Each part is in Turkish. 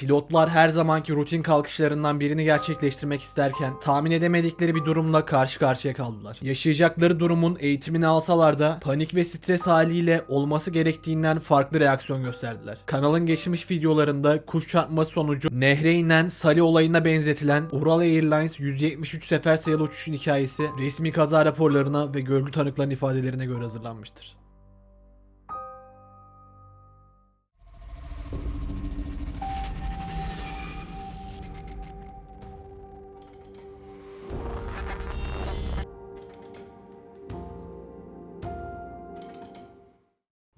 Pilotlar her zamanki rutin kalkışlarından birini gerçekleştirmek isterken tahmin edemedikleri bir durumla karşı karşıya kaldılar. Yaşayacakları durumun eğitimini alsalar da panik ve stres haliyle olması gerektiğinden farklı reaksiyon gösterdiler. Kanalın geçmiş videolarında kuş çarpması sonucu nehre inen Sally olayına benzetilen Ural Airlines 173 sefer sayılı uçuşun hikayesi resmi kaza raporlarına ve görgü tanıkların ifadelerine göre hazırlanmıştır.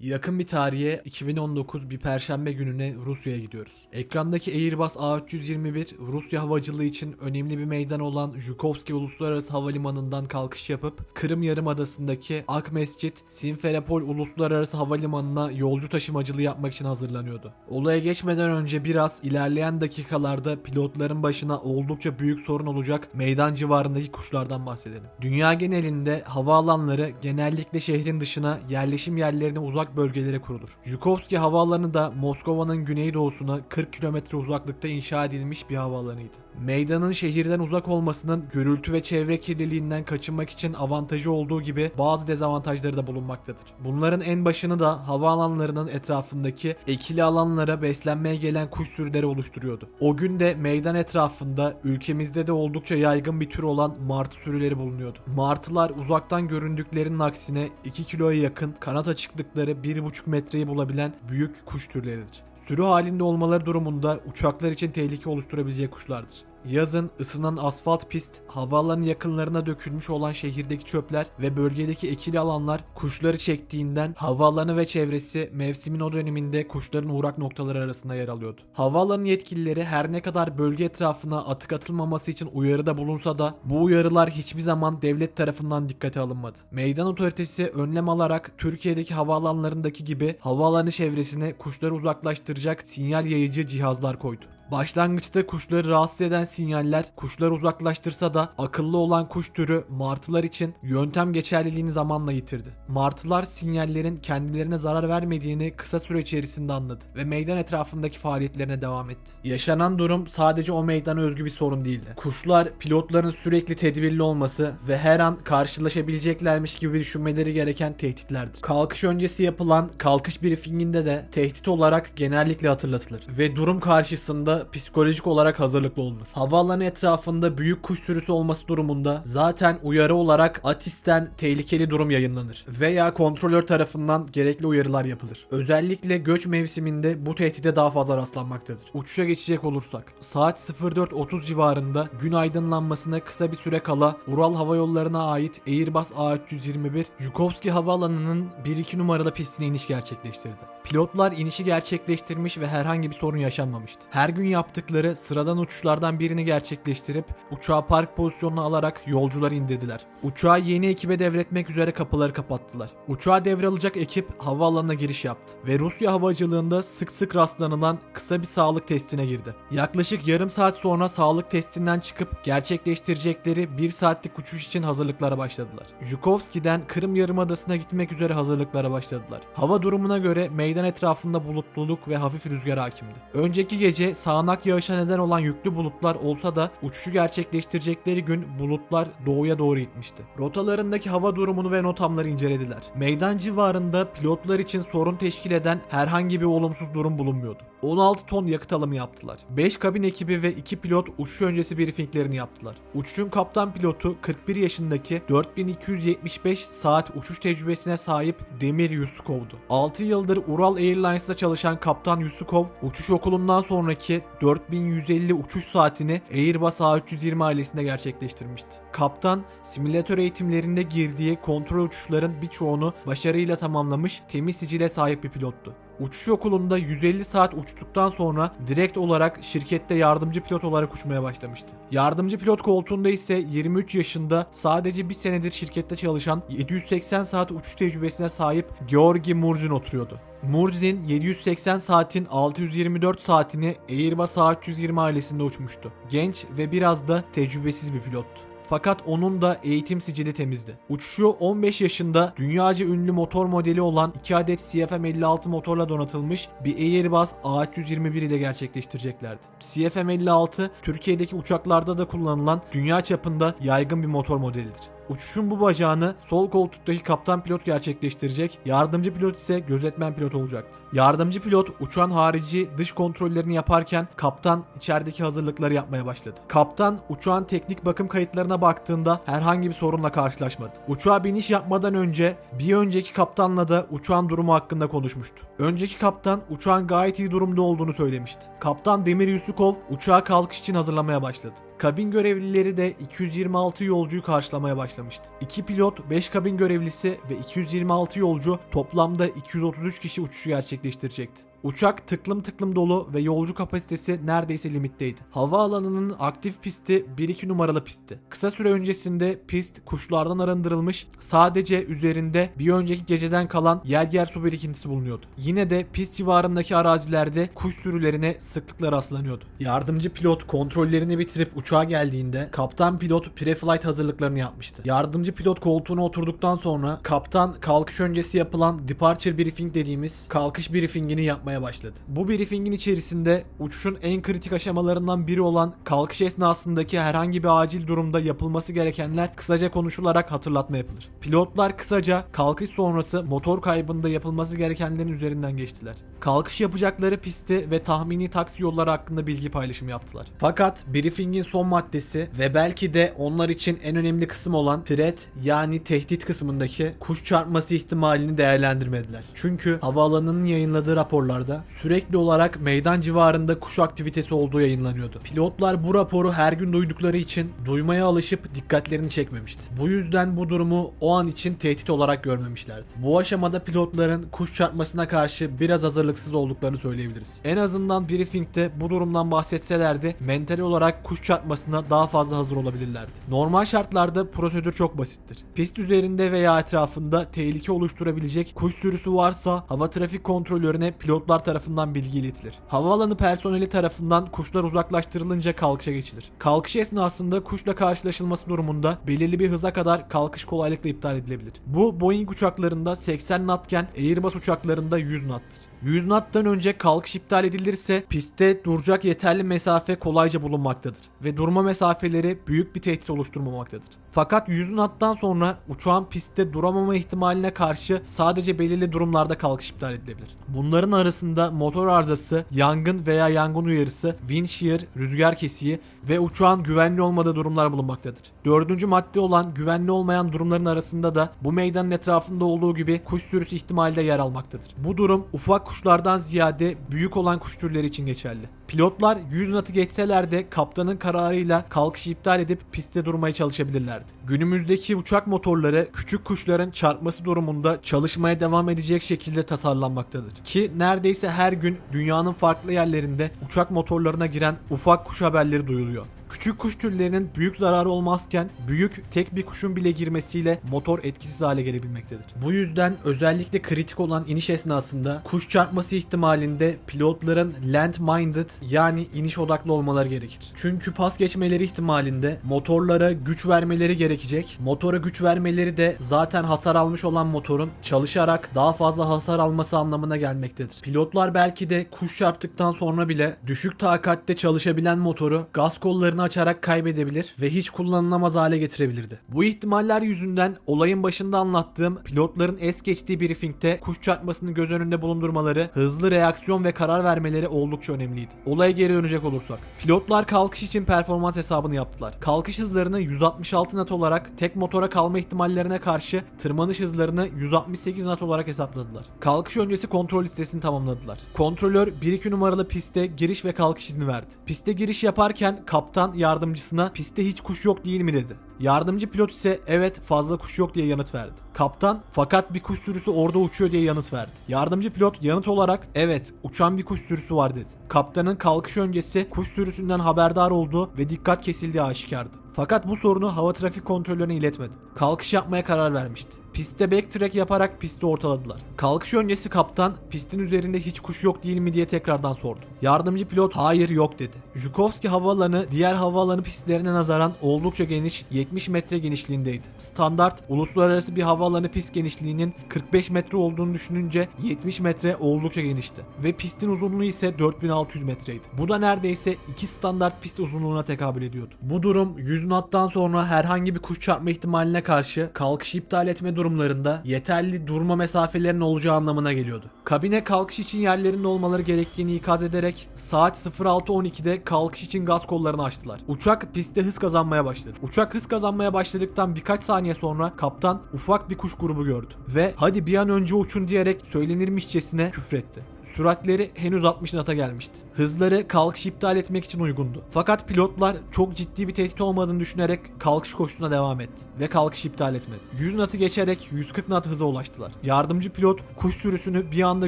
Yakın bir tarihe 2019 bir perşembe gününe Rusya'ya gidiyoruz. Ekrandaki Airbus A321 Rusya havacılığı için önemli bir meydan olan Zhukovski Uluslararası Havalimanı'ndan kalkış yapıp Kırım Yarımadası'ndaki Akmescit Simferopol Uluslararası Havalimanı'na yolcu taşımacılığı yapmak için hazırlanıyordu. Olaya geçmeden önce biraz ilerleyen dakikalarda pilotların başına oldukça büyük sorun olacak meydan civarındaki kuşlardan bahsedelim. Dünya genelinde havaalanları genellikle şehrin dışına yerleşim yerlerine uzak bölgelere kurulur. Zhukovski havaalanı da Moskova'nın güneydoğusuna 40 kilometre uzaklıkta inşa edilmiş bir havaalanıydı. Meydanın şehirden uzak olmasının gürültü ve çevre kirliliğinden kaçınmak için avantajı olduğu gibi bazı dezavantajları da bulunmaktadır. Bunların en başını da havaalanlarının etrafındaki ekili alanlara beslenmeye gelen kuş sürüleri oluşturuyordu. O gün de meydan etrafında ülkemizde de oldukça yaygın bir tür olan martı sürüleri bulunuyordu. Martılar uzaktan göründüklerinin aksine 2 kiloya yakın kanat açıklıkları 1,5 metreyi bulabilen büyük kuş türleridir. Sürü halinde olmaları durumunda uçaklar için tehlike oluşturabilecek kuşlardır. Yazın ısınan asfalt pist, havaalanı yakınlarına dökülmüş olan şehirdeki çöpler ve bölgedeki ekili alanlar kuşları çektiğinden havaalanı ve çevresi mevsimin o döneminde kuşların uğrak noktaları arasında yer alıyordu. Havaalanı yetkilileri her ne kadar bölge etrafına atık atılmaması için uyarıda bulunsa da bu uyarılar hiçbir zaman devlet tarafından dikkate alınmadı. Meydan otoritesi önlem alarak Türkiye'deki havaalanlarındaki gibi havaalanı çevresine kuşları uzaklaştıracak sinyal yayıcı cihazlar koydu. Başlangıçta kuşları rahatsız eden sinyaller kuşları uzaklaştırsa da akıllı olan kuş türü martılar için yöntem geçerliliğini zamanla yitirdi. Martılar sinyallerin kendilerine zarar vermediğini kısa süre içerisinde anladı ve meydan etrafındaki faaliyetlerine devam etti. Yaşanan durum sadece o meydana özgü bir sorun değildi. Kuşlar pilotların sürekli tedbirli olması ve her an karşılaşabileceklermiş gibi düşünmeleri gereken tehditlerdir. Kalkış öncesi yapılan kalkış briefinginde de tehdit olarak genellikle hatırlatılır ve durum karşısında psikolojik olarak hazırlıklı olunur. Havaalanı etrafında büyük kuş sürüsü olması durumunda zaten uyarı olarak ATIS'ten tehlikeli durum yayınlanır veya kontrolör tarafından gerekli uyarılar yapılır. Özellikle göç mevsiminde bu tehdide daha fazla rastlanmaktadır. Uçuşa geçecek olursak saat 04.30 civarında gün aydınlanmasına kısa bir süre kala Ural Hava Yolları'na ait Airbus A321 Zhukovski Havaalanı'nın 1-2 numaralı pistine iniş gerçekleştirdi. Pilotlar inişi gerçekleştirmiş ve herhangi bir sorun yaşanmamıştı. Her gün yaptıkları sıradan uçuşlardan birini gerçekleştirip uçağı park pozisyonuna alarak yolcuları indirdiler. Uçağı yeni ekibe devretmek üzere kapıları kapattılar. Uçağa devralacak ekip havaalanına giriş yaptı ve Rusya havacılığında sık sık rastlanılan kısa bir sağlık testine girdi. Yaklaşık yarım saat sonra sağlık testinden çıkıp gerçekleştirecekleri bir saatlik uçuş için hazırlıklara başladılar. Zhukovski'den Kırım Yarımadası'na gitmek üzere hazırlıklara başladılar. Hava durumuna göre meydan etrafında bulutluluk ve hafif rüzgar hakimdi. Önceki gece sağanak yağışa neden olan yüklü bulutlar olsa da uçuşu gerçekleştirecekleri gün bulutlar doğuya doğru gitmişti. Rotalarındaki hava durumunu ve notamları incelediler. Meydan civarında pilotlar için sorun teşkil eden herhangi bir olumsuz durum bulunmuyordu. 16 ton yakıt alımı yaptılar. 5 kabin ekibi ve 2 pilot uçuş öncesi briefinglerini yaptılar. Uçuşun kaptan pilotu 41 yaşındaki 4275 saat uçuş tecrübesine sahip Demir Yusukov'du. 6 yıldır Ural Airlines'ta çalışan kaptan Yusukov, uçuş okulundan sonraki 4150 uçuş saatini Airbus A320 ailesinde gerçekleştirmişti. Kaptan, simülatör eğitimlerinde girdiği kontrol uçuşların birçoğunu başarıyla tamamlamış, temiz sicile sahip bir pilottu. Uçuş okulunda 150 saat uçtuktan sonra direkt olarak şirkette yardımcı pilot olarak uçmaya başlamıştı. Yardımcı pilot koltuğunda ise 23 yaşında sadece bir senedir şirkette çalışan 780 saat uçuş tecrübesine sahip Georgi Murzin oturuyordu. Murzin 780 saatin 624 saatini Airbus A320 ailesinde uçmuştu. Genç ve biraz da tecrübesiz bir pilottu. Fakat onun da eğitim sicili temizdi. Uçuşu 15 yaşında dünyaca ünlü motor modeli olan 2 adet CFM56 motorla donatılmış bir Airbus A321 ile gerçekleştireceklerdi. CFM56 Türkiye'deki uçaklarda da kullanılan dünya çapında yaygın bir motor modelidir. Uçuşun bu bacağını sol koltuktaki kaptan pilot gerçekleştirecek, yardımcı pilot ise gözetmen pilot olacaktı. Yardımcı pilot uçağın harici dış kontrollerini yaparken kaptan içerideki hazırlıkları yapmaya başladı. Kaptan uçağın teknik bakım kayıtlarına baktığında herhangi bir sorunla karşılaşmadı. Uçağa biniş yapmadan önce bir önceki kaptanla da uçağın durumu hakkında konuşmuştu. Önceki kaptan uçağın gayet iyi durumda olduğunu söylemişti. Kaptan Demir Yusukov uçağa kalkış için hazırlamaya başladı. Kabin görevlileri de 226 yolcuyu karşılamaya başlamıştı. 2 pilot, 5 kabin görevlisi ve 226 yolcu toplamda 233 kişi uçuşu gerçekleştirecekti. Uçak tıklım tıklım dolu ve yolcu kapasitesi neredeyse limitteydi. Havaalanının aktif pisti 1-2 numaralı pistti. Kısa süre öncesinde pist kuşlardan arındırılmış, sadece üzerinde bir önceki geceden kalan yer yer su birikintisi bulunuyordu. Yine de pist civarındaki arazilerde kuş sürülerine sıklıkla rastlanıyordu. Yardımcı pilot kontrollerini bitirip uçağa geldiğinde kaptan pilot pre-flight hazırlıklarını yapmıştı. Yardımcı pilot koltuğuna oturduktan sonra kaptan kalkış öncesi yapılan departure briefing dediğimiz kalkış briefingini yapmaya başladı. Bu briefingin içerisinde uçuşun en kritik aşamalarından biri olan kalkış esnasındaki herhangi bir acil durumda yapılması gerekenler kısaca konuşularak hatırlatma yapılır. Pilotlar kısaca kalkış sonrası motor kaybında yapılması gerekenlerin üzerinden geçtiler. Kalkış yapacakları pisti ve tahmini taksi yolları hakkında bilgi paylaşımı yaptılar. Fakat briefingin son maddesi ve belki de onlar için en önemli kısım olan threat yani tehdit kısmındaki kuş çarpması ihtimalini değerlendirmediler. Çünkü havaalanının yayınladığı raporlarda sürekli olarak meydan civarında kuş aktivitesi olduğu yayınlanıyordu. Pilotlar bu raporu her gün duydukları için duymaya alışıp dikkatlerini çekmemişti. Bu yüzden bu durumu o an için tehdit olarak görmemişlerdi. Bu aşamada pilotların kuş çarpmasına karşı biraz hazırlıksız olduklarını söyleyebiliriz. En azından briefingde bu durumdan bahsetselerdi mental olarak kuş çarpmasına daha fazla hazır olabilirlerdi. Normal şartlarda prosedür çok basittir. Pist üzerinde veya etrafında tehlike oluşturabilecek kuş sürüsü varsa hava trafik kontrolörüne pilotlar tarafından bilgi iletilir. Havaalanı personeli tarafından kuşlar uzaklaştırılınca kalkışa geçilir. Kalkış esnasında kuşla karşılaşılması durumunda belirli bir hıza kadar kalkış kolaylıkla iptal edilebilir. Bu Boeing uçaklarında 80 knotken Airbus uçaklarında 100 knot'tır. 100 knot'tan önce kalkış iptal edilirse pistte duracak yeterli mesafe kolayca bulunmaktadır ve durma mesafeleri büyük bir tehdit oluşturmamaktadır. Fakat 100 knot'tan sonra uçağın pistte duramama ihtimaline karşı sadece belirli durumlarda kalkış iptal edilebilir. Bunların arasında motor arızası, yangın veya yangın uyarısı, wind shear, rüzgar kesiği ve uçağın güvenli olmadığı durumlar bulunmaktadır. Dördüncü madde olan güvenli olmayan durumların arasında da bu meydanın etrafında olduğu gibi kuş sürüsü ihtimali de yer almaktadır. Bu durum ufak kuşlardan ziyade büyük olan kuş türleri için geçerli. Pilotlar 100 knot'u geçseler de kaptanın kararıyla kalkışı iptal edip pistte durmaya çalışabilirlerdi. Günümüzdeki uçak motorları küçük kuşların çarpması durumunda çalışmaya devam edecek şekilde tasarlanmaktadır. Ki neredeyse her gün dünyanın farklı yerlerinde uçak motorlarına giren ufak kuş haberleri duyuluyor. Küçük kuş türlerinin büyük zararı olmazken büyük tek bir kuşun bile girmesiyle motor etkisiz hale gelebilmektedir. Bu yüzden özellikle kritik olan iniş esnasında kuş çarpması ihtimalinde pilotların land minded yani iniş odaklı olmaları gerekir. Çünkü pas geçmeleri ihtimalinde motorlara güç vermeleri gerekecek. Motora güç vermeleri de zaten hasar almış olan motorun çalışarak daha fazla hasar alması anlamına gelmektedir. Pilotlar belki de kuş çarptıktan sonra bile düşük takatte çalışabilen motoru gaz kollarını açarak kaybedebilir ve hiç kullanılamaz hale getirebilirdi. Bu ihtimaller yüzünden olayın başında anlattığım pilotların es geçtiği briefingde kuş çarpmasını göz önünde bulundurmaları, hızlı reaksiyon ve karar vermeleri oldukça önemliydi. Olaya geri dönecek olursak. Pilotlar kalkış için performans hesabını yaptılar. Kalkış hızlarını 166 knot olarak tek motora kalma ihtimallerine karşı tırmanış hızlarını 168 knot olarak hesapladılar. Kalkış öncesi kontrol listesini tamamladılar. Kontrolör 1-2 numaralı piste giriş ve kalkış izni verdi. Piste giriş yaparken kaptan yardımcısına pistte hiç kuş yok değil mi dedi. Yardımcı pilot ise evet fazla kuş yok diye yanıt verdi. Kaptan fakat bir kuş sürüsü orada uçuyor diye yanıt verdi. Yardımcı pilot yanıt olarak evet uçan bir kuş sürüsü var dedi. Kaptanın kalkış öncesi kuş sürüsünden haberdar olduğu ve dikkat kesildiği aşikardı. Fakat bu sorunu hava trafik kontrolörüne iletmedi. Kalkış yapmaya karar vermişti. Pistte backtrack yaparak pisti ortaladılar. Kalkış öncesi kaptan pistin üzerinde hiç kuş yok değil mi diye tekrardan sordu. Yardımcı pilot hayır yok dedi. Jukovski havaalanı diğer havaalanı pistlerine nazaran oldukça geniş 70 metre genişliğindeydi. Standart uluslararası bir havaalanı pist genişliğinin 45 metre olduğunu düşününce 70 metre oldukça genişti. Ve pistin uzunluğu ise 4600 metreydi. Bu da neredeyse iki standart pist uzunluğuna tekabül ediyordu. Bu durum 100 knot'tan sonra herhangi bir kuş çarpma ihtimaline karşı kalkışı iptal etme durumlarında yeterli durma mesafelerinin olacağı anlamına geliyordu. Kabine kalkış için yerlerinde olmaları gerektiğini ikaz ederek saat 06.12'de kalkış için gaz kollarını açtılar. Uçak pistte hız kazanmaya başladı. Uçak hız kazanmaya başladıktan birkaç saniye sonra kaptan ufak bir kuş grubu gördü ve hadi bir an önce uçun diyerek söylenirmişçesine küfretti. Süratleri henüz 60 knot'a gelmişti. Hızları kalkış iptal etmek için uygundu. Fakat pilotlar çok ciddi bir tehdit olmadığını düşünerek kalkış koşusuna devam etti ve kalkış iptal etmedi. 100 knot'ı geçerek 140 knot hıza ulaştılar. Yardımcı pilot kuş sürüsünü bir anda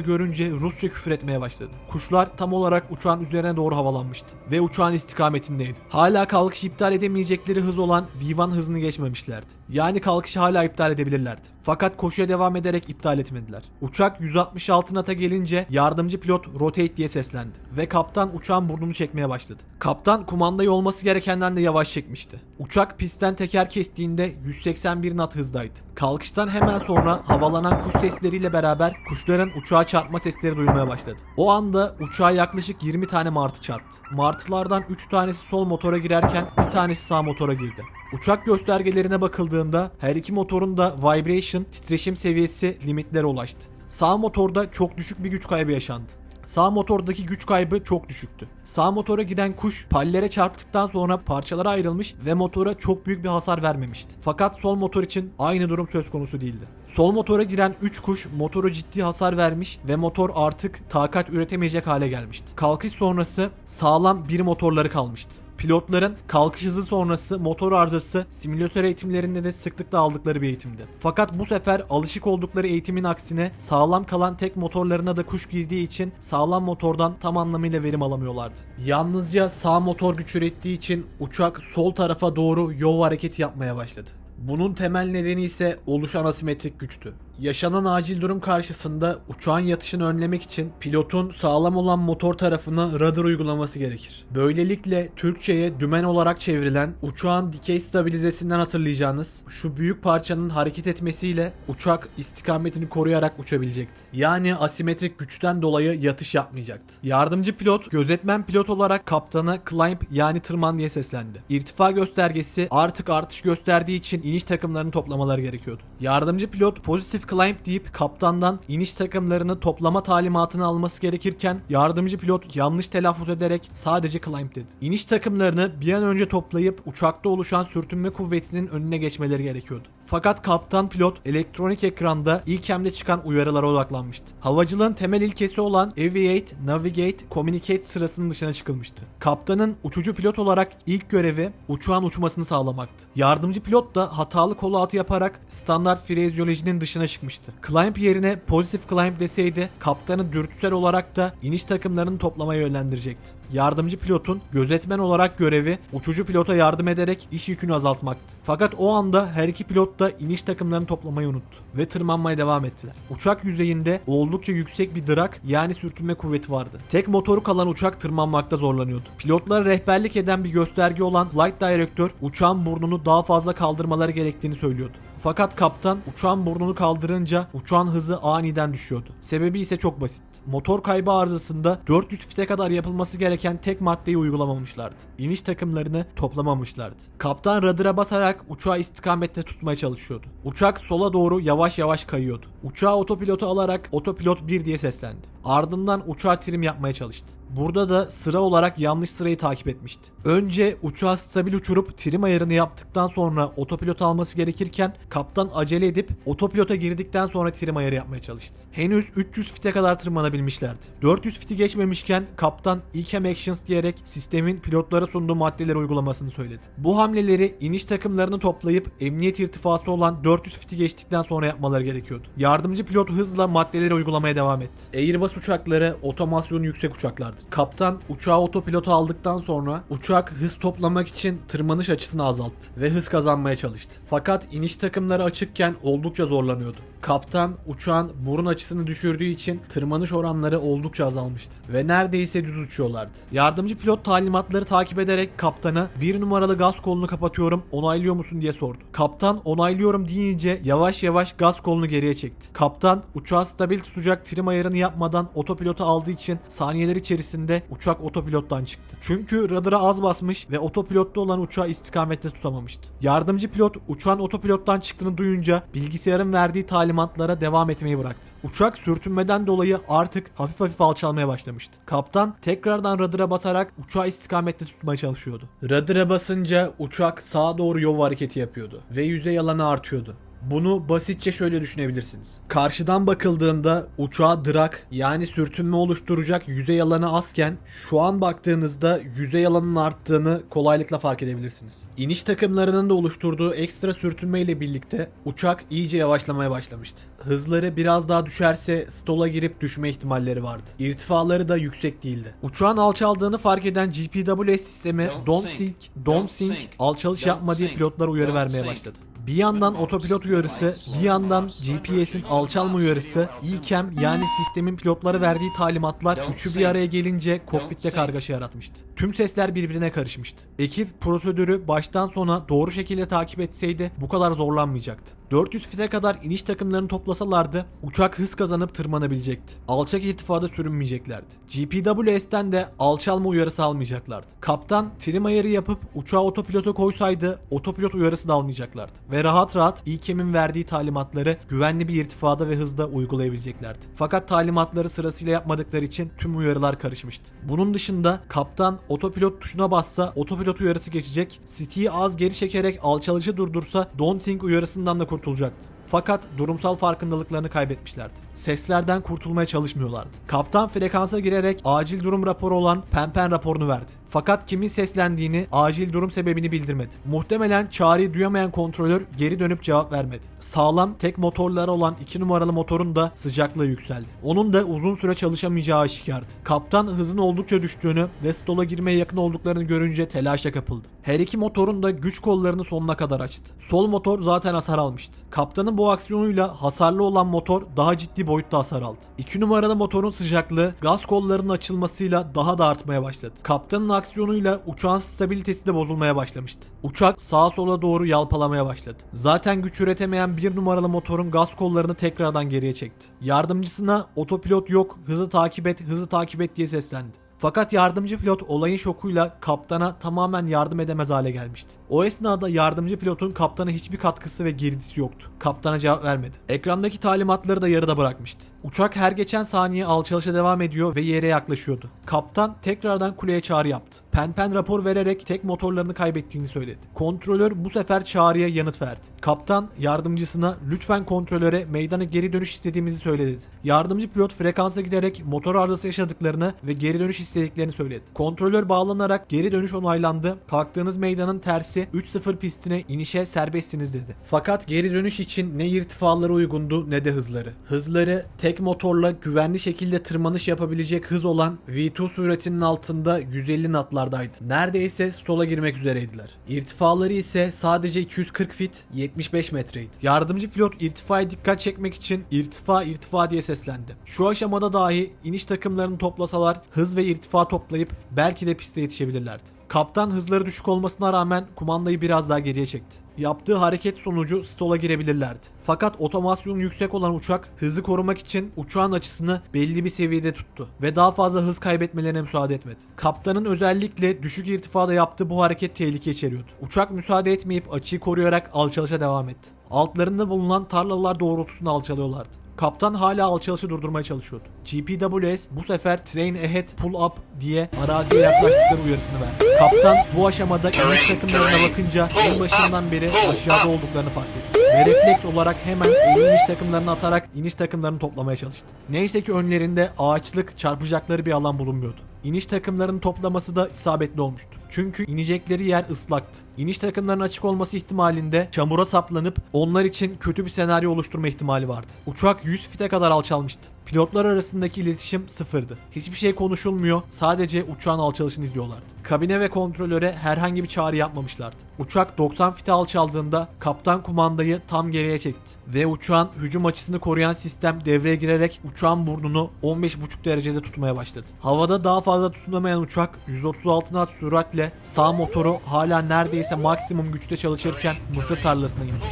görünce Rusça küfür etmeye başladı. Kuşlar tam olarak uçağın üzerine doğru havalanmıştı ve uçağın istikametindeydi. Hala kalkış iptal edemeyecekleri hız olan V1 hızını geçmemişlerdi. Yani kalkışı hala iptal edebilirlerdi. Fakat koşuya devam ederek iptal etmediler. Uçak 166 knot'a gelince yardımcı pilot rotate diye seslendi ve kaptan uçağın burnunu çekmeye başladı. Kaptan kumandayı olması gerekenden de yavaş çekmişti. Uçak pistten teker kestiğinde 181 knot hızdaydı. Kalkıştan hemen sonra havalanan kuş sesleriyle beraber kuşların uçağa çarpma sesleri duyulmaya başladı. O anda uçağa yaklaşık 20 tane martı çarptı. Martılardan 3 tanesi sol motora girerken bir tanesi sağ motora girdi. Uçak göstergelerine bakıldığında her iki motorun da vibration, titreşim seviyesi limitlere ulaştı. Sağ motorda çok düşük bir güç kaybı yaşandı. Sağ motordaki güç kaybı çok düşüktü. Sağ motora giden kuş pallere çarptıktan sonra parçalara ayrılmış ve motora çok büyük bir hasar vermemişti. Fakat sol motor için aynı durum söz konusu değildi. Sol motora giren 3 kuş motoru ciddi hasar vermiş ve motor artık takat üretemeyecek hale gelmişti. Kalkış sonrası sağlam bir motorları kalmıştı. Pilotların kalkış hızı sonrası motor arızası simülatör eğitimlerinde de sıklıkla aldıkları bir eğitimdi. Fakat bu sefer alışık oldukları eğitimin aksine sağlam kalan tek motorlarına da kuş girdiği için sağlam motordan tam anlamıyla verim alamıyorlardı. Yalnızca sağ motor güç ürettiği için uçak sol tarafa doğru yol hareketi yapmaya başladı. Bunun temel nedeni ise oluşan asimetrik güçtü. Yaşanan acil durum karşısında uçağın yatışını önlemek için pilotun sağlam olan motor tarafına radar uygulaması gerekir. Böylelikle Türkçe'ye dümen olarak çevrilen uçağın dikey stabilizesinden hatırlayacağınız şu büyük parçanın hareket etmesiyle uçak istikametini koruyarak uçabilecekti. Yani asimetrik güçten dolayı yatış yapmayacaktı. Yardımcı pilot gözetmen pilot olarak kaptana climb yani tırman diye seslendi. İrtifa göstergesi artık artış gösterdiği için iniş takımlarını toplamaları gerekiyordu. Yardımcı pilot pozitif climb deyip kaptandan iniş takımlarını toplama talimatını alması gerekirken yardımcı pilot yanlış telaffuz ederek sadece climb dedi. İniş takımlarını bir an önce toplayıp uçakta oluşan sürtünme kuvvetinin önüne geçmeleri gerekiyordu. Fakat kaptan pilot elektronik ekranda ilk emre çıkan uyarılara odaklanmıştı. Havacılığın temel ilkesi olan Aviate, Navigate, Communicate sırasının dışına çıkılmıştı. Kaptanın uçucu pilot olarak ilk görevi uçağın uçmasını sağlamaktı. Yardımcı pilot da hatalı kol yaparak standart frezyolojinin dışına çıkmıştı. Climb yerine pozitif climb deseydi kaptanı dürtüsel olarak da iniş takımlarını toplamaya yönlendirecekti. Yardımcı pilotun gözetmen olarak görevi uçucu pilota yardım ederek iş yükünü azaltmaktı. Fakat o anda her iki pilot da iniş takımlarını toplamayı unuttu ve tırmanmaya devam ettiler. Uçak yüzeyinde oldukça yüksek bir drag yani sürtünme kuvveti vardı. Tek motoru kalan uçak tırmanmakta zorlanıyordu. Pilotlara rehberlik eden bir gösterge olan Flight Director uçağın burnunu daha fazla kaldırmaları gerektiğini söylüyordu. Fakat kaptan uçağın burnunu kaldırınca uçağın hızı aniden düşüyordu. Sebebi ise çok basit. Motor kaybı arızasında 400 fite kadar yapılması gereken tek maddeyi uygulamamışlardı. İniş takımlarını toplamamışlardı. Kaptan radıra basarak uçağı istikamette tutmaya çalışıyordu. Uçak sola doğru yavaş yavaş kayıyordu. Uçağı otopilotu alarak otopilot 1 diye seslendi. Ardından uçağa trim yapmaya çalıştı. Burada da sıra olarak yanlış sırayı takip etmişti. Önce uçağı stabil uçurup trim ayarını yaptıktan sonra otopilot alması gerekirken kaptan acele edip otopilota girdikten sonra trim ayarı yapmaya çalıştı. Henüz 300 fite kadar tırmanabilmişlerdi. 400 fiti geçmemişken kaptan ilkem actions diyerek sistemin pilotlara sunduğu maddeleri uygulamasını söyledi. Bu hamleleri iniş takımlarını toplayıp emniyet irtifası olan 400 fiti geçtikten sonra yapmaları gerekiyordu. Yardımcı pilot hızla maddeleri uygulamaya devam etti. Airbus uçakları otomasyonu yüksek uçaklardır. Kaptan uçağı otopilota aldıktan sonra uçak hız toplamak için tırmanış açısını azalttı ve hız kazanmaya çalıştı. Fakat iniş takımları açıkken oldukça zorlanıyordu. Kaptan uçağın burun açısını düşürdüğü için tırmanış oranları oldukça azalmıştı ve neredeyse düz uçuyorlardı. Yardımcı pilot talimatları takip ederek kaptana bir numaralı gaz kolunu kapatıyorum onaylıyor musun diye sordu. Kaptan onaylıyorum deyince yavaş yavaş gaz kolunu geriye çekti. Kaptan uçağı stabil tutacak trim ayarını yapmadan otopilota aldığı için saniyeler içerisinde uçak otopilottan çıktı. Çünkü radar'a az basmış ve otopilotta olan uçağı istikamette tutamamıştı. Yardımcı pilot uçağın otopilottan çıktığını duyunca bilgisayarın verdiği talimatlara devam etmeyi bıraktı. Uçak sürtünmeden dolayı artık hafif hafif alçalmaya başlamıştı. Kaptan tekrardan radar'a basarak uçağı istikamette tutmaya çalışıyordu. Radar'a basınca uçak sağa doğru yol hareketi yapıyordu ve yüzey alanı artıyordu. Bunu basitçe şöyle düşünebilirsiniz. Karşıdan bakıldığında uçağa drak yani sürtünme oluşturacak yüzey alanı azken şu an baktığınızda yüzey alanının arttığını kolaylıkla fark edebilirsiniz. İniş takımlarının da oluşturduğu ekstra sürtünme ile birlikte uçak iyice yavaşlamaya başlamıştı. Hızları biraz daha düşerse stola girip düşme ihtimalleri vardı. İrtifaları da yüksek değildi. Uçağın alçaldığını fark eden GPWS sistemi Don't Don't sink, Don't Sink, alçalış don't yapma diye sink, pilotlara uyarı don't vermeye sink. başladı. Bir yandan otopilot uyarısı, bir yandan GPS'in alçalma uyarısı, İKEM yani sistemin pilotlara verdiği talimatlar üçü bir araya gelince kokpitte kargaşa yaratmıştı. Tüm sesler birbirine karışmıştı. Ekip prosedürü baştan sona doğru şekilde takip etseydi bu kadar zorlanmayacaktı. 400 fite kadar iniş takımlarını toplasalardı uçak hız kazanıp tırmanabilecekti. Alçak irtifada sürünmeyeceklerdi. GPWS'ten de alçalma uyarısı almayacaklardı. Kaptan trim ayarı yapıp uçağı otopilota koysaydı otopilot uyarısı da almayacaklardı. Ve rahat rahat İKEM'in verdiği talimatları güvenli bir irtifada ve hızda uygulayabileceklerdi. Fakat talimatları sırasıyla yapmadıkları için tüm uyarılar karışmıştı. Bunun dışında kaptan otopilot tuşuna bassa otopilot uyarısı geçecek. City'yi az geri çekerek alçalışı durdursa Don't Think uyarısından da kurtulacaktı. Fakat durumsal farkındalıklarını kaybetmişlerdi. Seslerden kurtulmaya çalışmıyorlardı. Kaptan frekansa girerek acil durum raporu olan Pempen raporunu verdi. Fakat kimin seslendiğini, acil durum sebebini bildirmedi. Muhtemelen çağrıyı duyamayan kontrolör geri dönüp cevap vermedi. Sağlam tek motorları olan 2 numaralı motorun da sıcaklığı yükseldi. Onun da uzun süre çalışamayacağı aşikardı. Kaptan hızın oldukça düştüğünü ve stola girmeye yakın olduklarını görünce telaşa kapıldı. Her iki motorun da güç kollarını sonuna kadar açtı. Sol motor zaten hasar almıştı. Kaptanın bu aksiyonuyla hasarlı olan motor daha ciddi boyutta hasar aldı. 2 numaralı motorun sıcaklığı gaz kollarının açılmasıyla daha da artmaya başladı. Kaptanın aksiyonuyla uçağın stabilitesi de bozulmaya başlamıştı. Uçak sağa sola doğru yalpalamaya başladı. Zaten güç üretemeyen bir numaralı motorun gaz kollarını tekrardan geriye çekti. Yardımcısına otopilot yok hızı takip et hızı takip et diye seslendi. Fakat yardımcı pilot olayın şokuyla kaptana tamamen yardım edemez hale gelmişti. O esnada yardımcı pilotun kaptana hiçbir katkısı ve girdisi yoktu. Kaptana cevap vermedi. Ekrandaki talimatları da yarıda bırakmıştı. Uçak her geçen saniye alçalışa devam ediyor ve yere yaklaşıyordu. Kaptan tekrardan kuleye çağrı yaptı. Penpen rapor vererek tek motorlarını kaybettiğini söyledi. Kontrolör bu sefer çağrıya yanıt verdi. Kaptan yardımcısına lütfen kontrolöre meydana geri dönüş istediğimizi söyledi. Yardımcı pilot frekansa giderek motor arızası yaşadıklarını ve geri dönüş istediklerini söyledi. Kontrolör bağlanarak geri dönüş onaylandı. Kalktığınız meydanın tersi 3-0 pistine inişe serbestsiniz dedi. Fakat geri dönüş için ne irtifaları uygundu ne de hızları. Hızları tek motorla güvenli şekilde tırmanış yapabilecek hız olan V2 süratinin altında 150 knotlardaydı. Neredeyse stola girmek üzereydiler. İrtifaları ise sadece 240 fit 75 metreydi. Yardımcı pilot irtifaya dikkat çekmek için irtifa irtifa diye seslendi. Şu aşamada dahi iniş takımlarını toplasalar hız ve irtifa toplayıp belki de piste yetişebilirlerdi. Kaptan hızları düşük olmasına rağmen kumandayı biraz daha geriye çekti. Yaptığı hareket sonucu stola girebilirlerdi. Fakat otomasyonu yüksek olan uçak hızı korumak için uçağın açısını belli bir seviyede tuttu ve daha fazla hız kaybetmelerine müsaade etmedi. Kaptanın özellikle düşük irtifada yaptığı bu hareket tehlike içeriyordu. Uçak müsaade etmeyip açıyı koruyarak alçalışa devam etti. Altlarında bulunan tarlalar doğrultusunda alçalıyorlardı. Kaptan hala alçalışı durdurmaya çalışıyordu. GPWS bu sefer train ahead pull up diye araziye yaklaştıkları uyarısını verdi. Kaptan bu aşamada iniş takımlarına bakınca en başından beri aşağıda olduklarını fark etti. Ve refleks olarak hemen iniş takımlarını atarak iniş takımlarını toplamaya çalıştı. Neyse ki önlerinde ağaçlık çarpacakları bir alan bulunmuyordu. İniş takımlarının toplaması da isabetli olmuştu. Çünkü inecekleri yer ıslaktı. İniş takımlarının açık olması ihtimalinde çamura saplanıp onlar için kötü bir senaryo oluşturma ihtimali vardı. Uçak 100 fite kadar alçalmıştı. Pilotlar arasındaki iletişim sıfırdı. Hiçbir şey konuşulmuyor, sadece uçağın alçalışını izliyorlardı. Kabine ve kontrolöre herhangi bir çağrı yapmamışlardı. Uçak 90 fite alçaldığında kaptan kumandayı tam geriye çekti ve uçağın hücum açısını koruyan sistem devreye girerek uçağın burnunu 15,5 derecede tutmaya başladı. Havada daha fazla tutunamayan uçak 136 knot süratle sağ motoru hala neredeyse maksimum güçte çalışırken mısır tarlasına indi.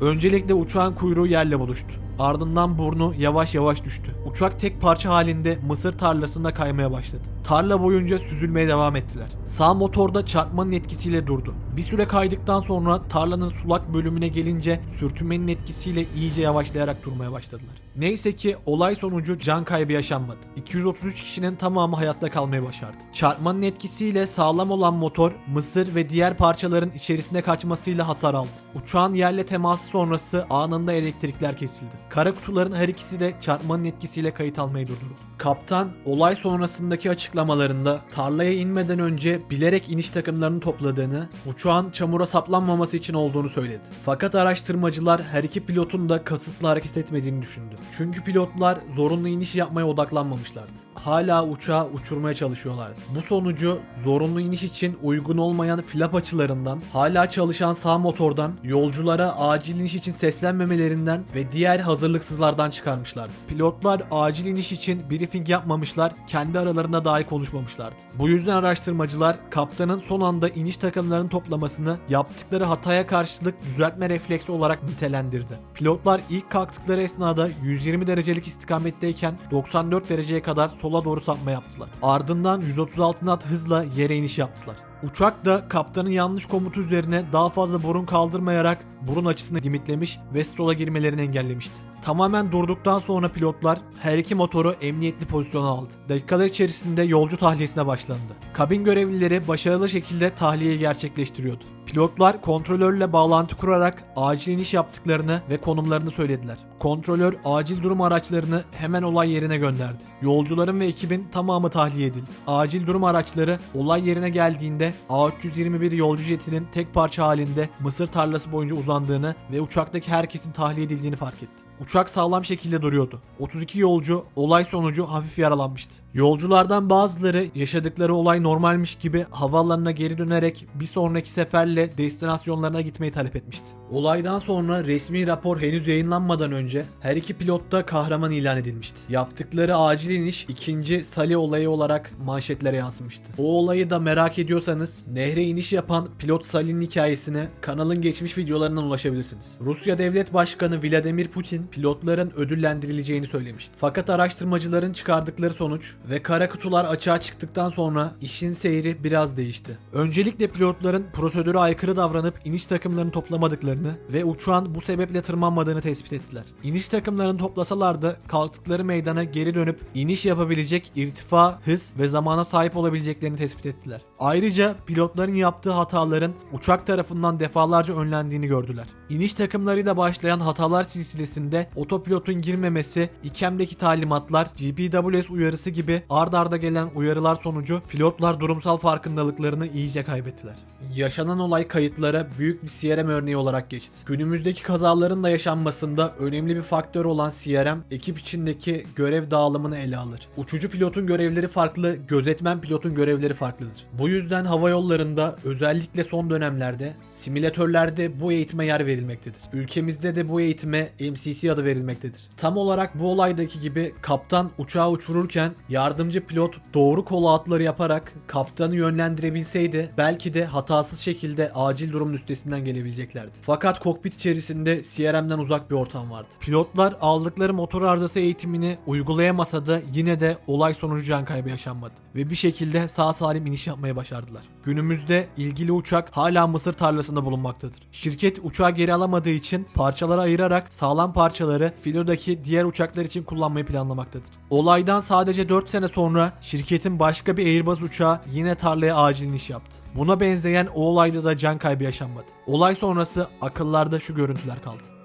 Öncelikle uçağın kuyruğu yerle buluştu. Ardından burnu yavaş yavaş düştü. Uçak tek parça halinde mısır tarlasında kaymaya başladı. Tarla boyunca süzülmeye devam ettiler. Sağ motorda çarpmanın etkisiyle durdu. Bir süre kaydıktan sonra tarlanın sulak bölümüne gelince sürtünmenin etkisiyle iyice yavaşlayarak durmaya başladılar. Neyse ki olay sonucu can kaybı yaşanmadı. 233 kişinin tamamı hayatta kalmayı başardı. Çarpmanın etkisiyle sağlam olan motor, mısır ve diğer parçaların içerisine kaçmasıyla hasar aldı. Uçağın yerle teması sonrası anında elektrikler kesildi. Kara kutuların her ikisi de çarpmanın etkisiyle kayıt almayı durdurdu. Kaptan olay sonrasındaki açıklamalarında tarlaya inmeden önce bilerek iniş takımlarını topladığını, uçağın çamura saplanmaması için olduğunu söyledi. Fakat araştırmacılar her iki pilotun da kasıtlı hareket etmediğini düşündü. Çünkü pilotlar zorunlu iniş yapmaya odaklanmamışlardı. Hala uçağı uçurmaya çalışıyorlardı. Bu sonucu zorunlu iniş için uygun olmayan flap açılarından, hala çalışan sağ motordan, yolculara acil iniş için seslenmemelerinden ve diğer hazırlıksızlardan çıkarmışlardı. Pilotlar acil iniş için briefing yapmamışlar, kendi aralarında dahi konuşmamışlardı. Bu yüzden araştırmacılar kaptanın son anda iniş takımlarını toplamasını yaptıkları hataya karşılık düzeltme refleksi olarak nitelendirdi. Pilotlar ilk kalktıkları esnada 120 derecelik istikametteyken 94 dereceye kadar sola doğru sapma yaptılar. Ardından 136 knot hızla yere iniş yaptılar. Uçak da kaptanın yanlış komutu üzerine daha fazla burun kaldırmayarak burun açısını limitlemiş ve stola girmelerini engellemişti. Tamamen durduktan sonra pilotlar her iki motoru emniyetli pozisyona aldı. Dakikalar içerisinde yolcu tahliyesine başlandı. Kabin görevlileri başarılı şekilde tahliyeyi gerçekleştiriyordu. Pilotlar kontrolörle bağlantı kurarak acil iniş yaptıklarını ve konumlarını söylediler. Kontrolör acil durum araçlarını hemen olay yerine gönderdi. Yolcuların ve ekibin tamamı tahliye edildi. Acil durum araçları olay yerine geldiğinde A321 yolcu jetinin tek parça halinde mısır tarlası boyunca uzandığını ve uçaktaki herkesin tahliye edildiğini fark etti. Uçak sağlam şekilde duruyordu. 32 yolcu olay sonucu hafif yaralanmıştı. Yolculardan bazıları yaşadıkları olay normalmiş gibi havaalanına geri dönerek bir sonraki seferle destinasyonlarına gitmeyi talep etmişti. Olaydan sonra resmi rapor henüz yayınlanmadan önce her iki pilot da kahraman ilan edilmişti. Yaptıkları acil iniş ikinci Sali olayı olarak manşetlere yansımıştı. O olayı da merak ediyorsanız nehre iniş yapan pilot Sali'nin hikayesine kanalın geçmiş videolarından ulaşabilirsiniz. Rusya Devlet Başkanı Vladimir Putin pilotların ödüllendirileceğini söylemişti. Fakat araştırmacıların çıkardıkları sonuç ve kara kutular açığa çıktıktan sonra işin seyri biraz değişti. Öncelikle pilotların prosedüre aykırı davranıp iniş takımlarını toplamadıklarını ve uçağın bu sebeple tırmanmadığını tespit ettiler. İniş takımlarını toplasalar da kalktıkları meydana geri dönüp iniş yapabilecek irtifa, hız ve zamana sahip olabileceklerini tespit ettiler. Ayrıca pilotların yaptığı hataların uçak tarafından defalarca önlendiğini gördüler. İniş takımlarıyla başlayan hatalar silsilesinde otopilotun girmemesi, ikemdeki talimatlar, GPWS uyarısı gibi ard arda gelen uyarılar sonucu pilotlar durumsal farkındalıklarını iyice kaybettiler. Yaşanan olay kayıtlara büyük bir CRM örneği olarak geçti. Günümüzdeki kazaların da yaşanmasında önemli bir faktör olan CRM, ekip içindeki görev dağılımını ele alır. Uçucu pilotun görevleri farklı, gözetmen pilotun görevleri farklıdır. Bu yüzden hava yollarında özellikle son dönemlerde simülatörlerde bu eğitime yer verilmektedir. Ülkemizde de bu eğitime MCC adı verilmektedir. Tam olarak bu olaydaki gibi kaptan uçağı uçururken yardımcı pilot doğru kol atları yaparak kaptanı yönlendirebilseydi belki de hatasız şekilde acil durumun üstesinden gelebileceklerdi. Fakat kokpit içerisinde CRM'den uzak bir ortam vardı. Pilotlar aldıkları motor arızası eğitimini uygulayamasa da yine de olay sonucu can kaybı yaşanmadı ve bir şekilde sağ salim iniş yapmaya başardılar. Günümüzde ilgili uçak hala Mısır tarlasında bulunmaktadır. Şirket uçağı geri alamadığı için parçalara ayırarak sağlam parçaları filodaki diğer uçaklar için kullanmayı planlamaktadır. Olaydan sadece 4 sene sonra şirketin başka bir Airbus uçağı yine tarlaya acil iniş yaptı. Buna benzeyen o olayda da can kaybı yaşanmadı. Olay sonrası akıllarda şu görüntüler kaldı.